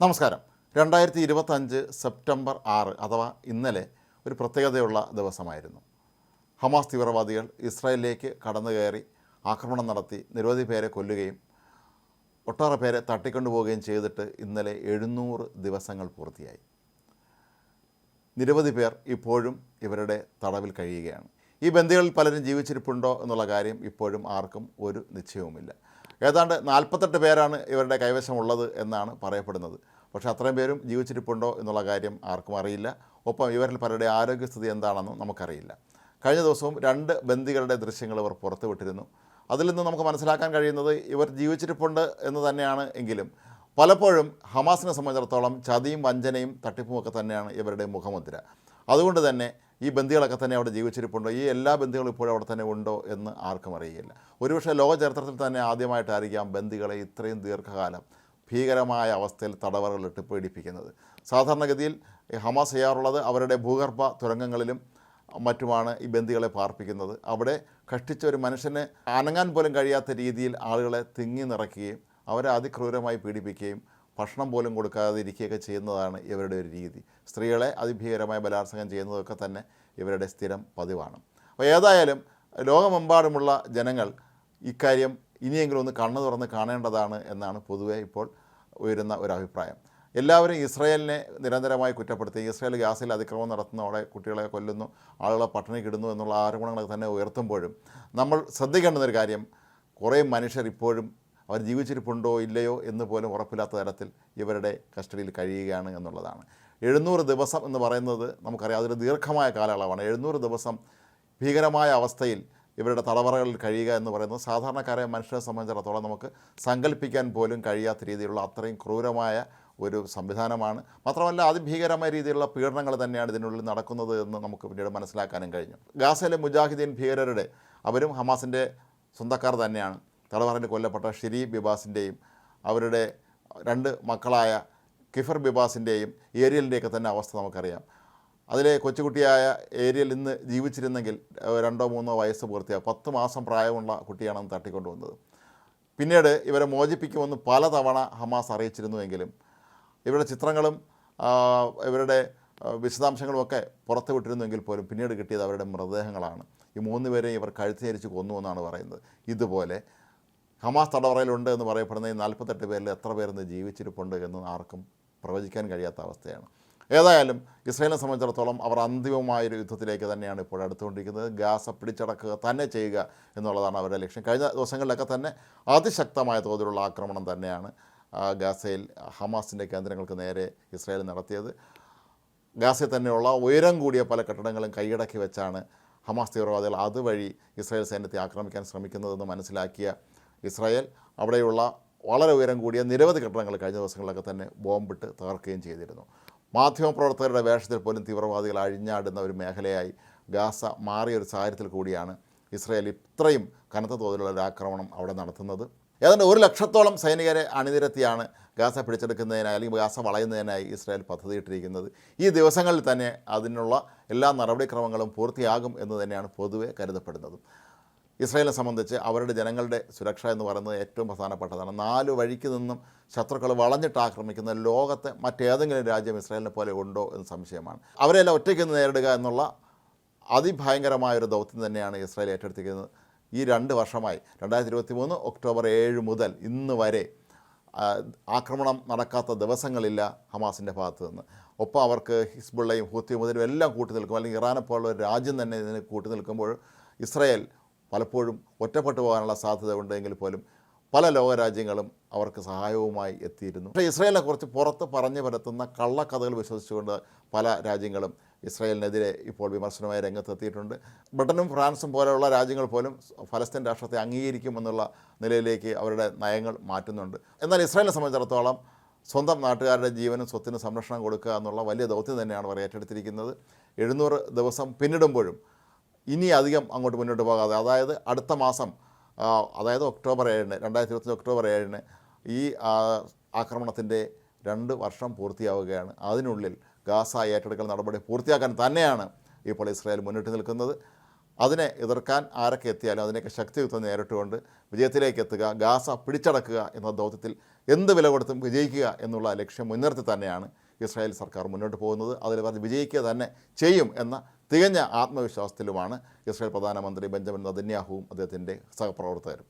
നമസ്കാരം. രണ്ടായിരത്തി ഇരുപത്തഞ്ച് സെപ്റ്റംബർ ആറ് അഥവാ ഇന്നലെ ഒരു പ്രത്യേകതയുള്ള ദിവസമായിരുന്നു. ഹമാസ് തീവ്രവാദികൾ ഇസ്രായേലിലേക്ക് കടന്നു കയറി ആക്രമണം നടത്തി നിരവധി പേരെ കൊല്ലുകയും ഒട്ടേറെ പേരെ തട്ടിക്കൊണ്ടുപോവുകയും ചെയ്തിട്ട് ഇന്നലെ എഴുന്നൂറ് ദിവസങ്ങൾ പൂർത്തിയായി. നിരവധി പേർ ഇപ്പോഴും ഇവരുടെ തടവിൽ കഴിയുകയാണ്. ഈ ബന്ദികളിൽ പലരും ജീവിച്ചിരിപ്പുണ്ടോ എന്നുള്ള കാര്യം ഇപ്പോഴും ആർക്കും ഒരു നിശ്ചയവുമില്ല. ഏതാണ്ട് നാൽപ്പത്തെട്ട് പേരാണ് ഇവരുടെ കൈവശമുള്ളത് എന്നാണ് പറയപ്പെടുന്നത്. പക്ഷേ അത്രയും പേരും ജീവിച്ചിരിപ്പുണ്ടോ എന്നുള്ള കാര്യം ആർക്കും അറിയില്ല. ഒപ്പം ഇവരിൽ പലരുടെ ആരോഗ്യസ്ഥിതി എന്താണെന്നും നമുക്കറിയില്ല. കഴിഞ്ഞ ദിവസവും രണ്ട് ബന്ദികളുടെ ദൃശ്യങ്ങൾ ഇവർ പുറത്തുവിട്ടിരുന്നു. അതിൽ നിന്ന് നമുക്ക് മനസ്സിലാക്കാൻ കഴിയുന്നത് ഇവർ ജീവിച്ചിരിപ്പുണ്ട് എന്ന് തന്നെയാണ് എങ്കിലും പലപ്പോഴും ഹമാസിനെ സംബന്ധിച്ചിടത്തോളം ചതിയും വഞ്ചനയും തട്ടിപ്പുമൊക്കെ തന്നെയാണ് ഇവരുടെ മുഖമുദ്ര. അതുകൊണ്ട് തന്നെ ഈ ബന്ധികളൊക്കെ തന്നെ അവിടെ ജീവിച്ചിരിപ്പുണ്ടോ? ഈ എല്ലാ ബന്ദികളും ഇപ്പോഴും അവിടെ തന്നെ ഉണ്ടോ എന്ന് ആർക്കും അറിയില്ല. ഒരുപക്ഷെ ലോക ചരിത്രത്തിൽ തന്നെ ആദ്യമായിട്ടായിരിക്കാം ബന്ദികളെ ഇത്രയും ദീർഘകാലം ഭീകരമായ അവസ്ഥയിൽ തടവറകളിട്ട് പീഡിപ്പിക്കുന്നത്. സാധാരണഗതിയിൽ ഹമാസ് ചെയ്യാറുള്ളത് അവരുടെ ഭൂഗർഭ തുരങ്കങ്ങളിലും മറ്റുമാണ് ഈ ബന്ദികളെ പാർപ്പിക്കുന്നത്. അവിടെ കഷ്ടിച്ച ഒരു മനുഷ്യന് അനങ്ങാൻ പോലും കഴിയാത്ത രീതിയിൽ ആളുകളെ തിങ്ങി നിറയ്ക്കുകയും അവരെ അതിക്രൂരമായി പീഡിപ്പിക്കുകയും ഭക്ഷണം പോലും കൊടുക്കാതെ ഇരിക്കുകയൊക്കെ ചെയ്യുന്നതാണ് ഇവരുടെ ഒരു രീതി. സ്ത്രീകളെ അതിഭീകരമായ ബലാത്സംഗം ചെയ്യുന്നതൊക്കെ തന്നെ ഇവരുടെ സ്ഥിരം പതിവാണ്. അപ്പോൾ ഏതായാലും ലോകമെമ്പാടുമുള്ള ജനങ്ങൾ ഇക്കാര്യം ഇനിയെങ്കിലും ഒന്ന് കണ്ണു തുറന്ന് കാണേണ്ടതാണ് എന്നാണ് പൊതുവെ ഇപ്പോൾ ഉയരുന്ന ഒരു അഭിപ്രായം. എല്ലാവരും ഇസ്രയേലിനെ നിരന്തരമായി കുറ്റപ്പെടുത്തി. ഇസ്രയേൽ ഗാസിൽ അതിക്രമം നടത്തുന്നതോടെ കുട്ടികളെ കൊല്ലുന്നു ആളുകളെ പട്ടിണിക്കിടുന്നു എന്നുള്ള ആരോപണങ്ങളൊക്കെ തന്നെ ഉയർത്തുമ്പോഴും നമ്മൾ ശ്രദ്ധിക്കേണ്ടുന്നൊരു കാര്യം കുറേ മനുഷ്യർ ഇപ്പോഴും അവർ ജീവിച്ചിരിപ്പുണ്ടോ ഇല്ലയോ എന്ന് പോലും ഉറപ്പില്ലാത്ത തരത്തിൽ ഇവരുടെ കസ്റ്റഡിയിൽ കഴിയുകയാണ് എന്നുള്ളതാണ്. എഴുന്നൂറ് ദിവസം എന്ന് പറയുന്നത് നമുക്കറിയാം അതൊരു ദീർഘമായ കാലയളവാണ്. എഴുന്നൂറ് ദിവസം ഭീകരമായ അവസ്ഥയിൽ ഇവരുടെ തടവറകളിൽ കഴിയുക എന്ന് പറയുന്നത് സാധാരണക്കാരായ മനുഷ്യരെ സംബന്ധിച്ചിടത്തോളം നമുക്ക് സങ്കല്പിക്കാൻ പോലും കഴിയാത്ത രീതിയിലുള്ള അത്രയും ക്രൂരമായ ഒരു സംവിധാനമാണ്. മാത്രമല്ല അതിഭീകരമായ രീതിയിലുള്ള പീഡനങ്ങൾ തന്നെയാണ് ഇതിനുള്ളിൽ നടക്കുന്നത് എന്ന് നമുക്ക് പിന്നീട് മനസ്സിലാക്കാനും കഴിഞ്ഞു. ഗാസയിലെ മുജാഹിദീൻ ഭീകരരുടെ അവരും ഹമാസിന്റെ സ്വന്തക്കാർ തന്നെയാണ്. തടവറയിൽ കൊല്ലപ്പെട്ട ഷിരി ബിബാസിന്റെയും അവരുടെ രണ്ട് മക്കളായ കിഫർ ബിബാസിന്റെയും ഏരിയലിന്റെയൊക്കെ തന്നെ അവസ്ഥ നമുക്കറിയാം. അതിലെ കൊച്ചുകുട്ടിയായ ഏരിയൽ ഇന്ന് ജീവിച്ചിരുന്നെങ്കിൽ രണ്ടോ മൂന്നോ വയസ്സ് പൂർത്തിയാ പത്ത് മാസം പ്രായമുള്ള കുട്ടിയാണെന്ന് തട്ടിക്കൊണ്ടുവന്നത്. പിന്നീട് ഇവരെ മോചിപ്പിക്കുമെന്ന് പലതവണ ഹമാസ് അറിയിച്ചിരുന്നുവെങ്കിലും ഇവരുടെ ചിത്രങ്ങളും ഇവരുടെ വിശദാംശങ്ങളുമൊക്കെ പുറത്തു വിട്ടിരുന്നുവെങ്കിൽ പോലും പിന്നീട് കിട്ടിയത് അവരുടെ മൃതദേഹങ്ങളാണ്. ഈ മൂന്ന് പേരെയും ഇവർ കഴുത്തിയരിച്ച് കൊന്നു എന്നാണ് പറയുന്നത്. ഇതുപോലെ ഹമാസ് തടവറയിലുണ്ട് എന്ന് പറയപ്പെടുന്ന ഈ നാൽപ്പത്തെട്ട് പേരിൽ എത്ര പേർ ഇന്ന് ജീവിച്ചിരിപ്പുണ്ട് എന്ന് ആർക്കും പ്രവചിക്കാൻ കഴിയാത്ത അവസ്ഥയാണ്. ഏതായാലും ഇസ്രയേലിനെ സംബന്ധിച്ചിടത്തോളം അവർ അന്തിമമായൊരു യുദ്ധത്തിലേക്ക് തന്നെയാണ് ഇപ്പോൾ അടുത്തുകൊണ്ടിരിക്കുന്നത്. ഗാസ പിടിച്ചടക്കുക തന്നെ ചെയ്യുക എന്നുള്ളതാണ് അവരുടെ ലക്ഷ്യം. കഴിഞ്ഞ ദിവസങ്ങളിലൊക്കെ തന്നെ അതിശക്തമായ തോതിലുള്ള ആക്രമണം തന്നെയാണ് ഗാസയിൽ ഹമാസിന്റെ കേന്ദ്രങ്ങൾക്ക് നേരെ ഇസ്രായേൽ നടത്തിയത്. ഗാസയിൽ തന്നെയുള്ള ഉയരം കൂടിയ പല കെട്ടിടങ്ങളും കൈയടക്കി വെച്ചാണ് ഹമാസ് തീവ്രവാദികൾ അതുവഴി ഇസ്രായേൽ സൈന്യത്തെ ആക്രമിക്കാൻ ശ്രമിക്കുന്നതെന്ന് മനസ്സിലാക്കിയ ഇസ്രായേൽ അവിടെയുള്ള വളരെ ഉയരം കൂടിയ നിരവധി കെട്ടിടങ്ങൾ കഴിഞ്ഞ ദിവസങ്ങളിലൊക്കെ തന്നെ ബോംബിട്ട് തകർക്കുകയും ചെയ്തിരുന്നു. മാധ്യമപ്രവർത്തകരുടെ വേഷത്തിൽ പോലും തീവ്രവാദികൾ അഴിഞ്ഞാടുന്ന ഒരു മേഖലയായി ഗാസ മാറിയ ഒരു സാഹചര്യത്തിൽ കൂടിയാണ് ഇസ്രായേൽ ഇത്രയും കനത്ത തോതിലുള്ള ഒരു ആക്രമണം അവിടെ നടത്തുന്നത്. ഏതാണ്ട് ഒരു ലക്ഷത്തോളം സൈനികരെ അണിനിരത്തിയാണ് ഗാസ പിടിച്ചെടുക്കുന്നതിനായി അല്ലെങ്കിൽ ഗാസ വളയുന്നതിനായി ഇസ്രായേൽ പദ്ധതിയിട്ടിരിക്കുന്നത്. ഈ ദിവസങ്ങളിൽ തന്നെ അതിനുള്ള എല്ലാ നടപടിക്രമങ്ങളും പൂർത്തിയാകും എന്ന് തന്നെയാണ് പൊതുവെ കരുതപ്പെടുന്നത്. ഇസ്രായേലിനെ സംബന്ധിച്ച് അവരുടെ ജനങ്ങളുടെ സുരക്ഷ എന്ന് പറയുന്നത് ഏറ്റവും പ്രധാനപ്പെട്ടതാണ്. നാല് വഴിക്ക് നിന്നും ശത്രുക്കൾ വളഞ്ഞിട്ട് ആക്രമിക്കുന്ന ലോകത്തെ മറ്റേതെങ്കിലും രാജ്യം ഇസ്രായേലിനെ പോലെ ഉണ്ടോ എന്ന് സംശയമാണ്. അവരെല്ലാം ഒറ്റയ്ക്ക് നേരിടുക എന്നുള്ള അതിഭയങ്കരമായൊരു ദൗത്യം തന്നെയാണ് ഇസ്രായേൽ ഏറ്റെടുത്തിരിക്കുന്നത്. ഈ രണ്ട് വർഷമായി രണ്ടായിരത്തി ഇരുപത്തി മൂന്ന് ഒക്ടോബർ ഏഴ് മുതൽ ഇന്ന് വരെ ആക്രമണം നടക്കാത്ത ദിവസങ്ങളില്ല ഹമാസിന്റെ ഭാഗത്ത് നിന്ന്. ഒപ്പം അവർക്ക് ഹിസ്ബുള്ളയും ഹൂത്തി മുതലും എല്ലാം കൂട്ടി നിൽക്കും. അല്ലെങ്കിൽ ഇറാനെ പോലുള്ള ഒരു രാജ്യം തന്നെ ഇതിന് കൂട്ടി നിൽക്കുമ്പോൾ ഇസ്രായേൽ പലപ്പോഴും ഒറ്റപ്പെട്ടു പോകാനുള്ള സാധ്യത ഉണ്ടെങ്കിൽ പോലും പല ലോകരാജ്യങ്ങളും അവർക്ക് സഹായവുമായി എത്തിയിരുന്നു. പക്ഷേ ഇസ്രയേലിനെക്കുറിച്ച് പുറത്ത് പറഞ്ഞു പരത്തുന്ന കള്ളക്കഥകൾ വിശ്വസിച്ചുകൊണ്ട് പല രാജ്യങ്ങളും ഇസ്രായേലിനെതിരെ ഇപ്പോൾ വിമർശനമായി രംഗത്തെത്തിയിട്ടുണ്ട്. ബ്രിട്ടനും ഫ്രാൻസും പോലെയുള്ള രാജ്യങ്ങൾ പോലും ഫലസ്തീൻ രാഷ്ട്രത്തെ അംഗീകരിക്കുമെന്നുള്ള നിലയിലേക്ക് അവരുടെ നയങ്ങൾ മാറ്റുന്നുണ്ട്. എന്നാൽ ഇസ്രായേലിനെ സംബന്ധിച്ചിടത്തോളം സ്വന്തം നാട്ടുകാരുടെ ജീവനും സ്വത്തിനും സംരക്ഷണം കൊടുക്കുക എന്നുള്ള വലിയ ദൗത്യം തന്നെയാണ് അവർ ഏറ്റെടുത്തിരിക്കുന്നത്. എഴുന്നൂറ് ദിവസം പിന്നിടുമ്പോഴും ഇനി അധികം അങ്ങോട്ട് മുന്നോട്ട് പോകാതെ അതായത് അടുത്ത മാസം അതായത് ഒക്ടോബർ ഏഴിന് രണ്ടായിരത്തി ഇരുപത്തി ഒക്ടോബർ ഏഴിന് ഈ ആക്രമണത്തിന്റെ രണ്ട് വർഷം പൂർത്തിയാവുകയാണ്. അതിനുള്ളിൽ ഗാസ ഏറ്റെടുക്കൽ നടപടി പൂർത്തിയാക്കാൻ തന്നെയാണ് ഇപ്പോൾ ഇസ്രായേൽ മുന്നിട്ട് നിൽക്കുന്നത്. അതിനെ എതിർക്കാൻ ആരൊക്കെ എത്തിയാലും അതിനെയൊക്കെ ശക്തിയുക്തം നേരിട്ടുകൊണ്ട് വിജയത്തിലേക്ക് എത്തുക ഗാസ പിടിച്ചടക്കുക എന്ന ദൗത്യത്തിൽ എന്ത് വില കൊടുത്തും വിജയിക്കുക എന്നുള്ള ലക്ഷ്യം മുൻനിർത്തി തന്നെയാണ് ഇസ്രായേൽ സർക്കാർ മുന്നോട്ട് പോകുന്നത്. അതിൽ പറഞ്ഞ് വിജയിക്കുക തന്നെ ചെയ്യും എന്ന തികഞ്ഞ ആത്മവിശ്വാസത്തിലുമാണ് ഇസ്രായേൽ പ്രധാനമന്ത്രി ബെഞ്ചമിൻ നദന്യാഹുവും അദ്ദേഹത്തിന്റെ സഹപ്രവർത്തകരും.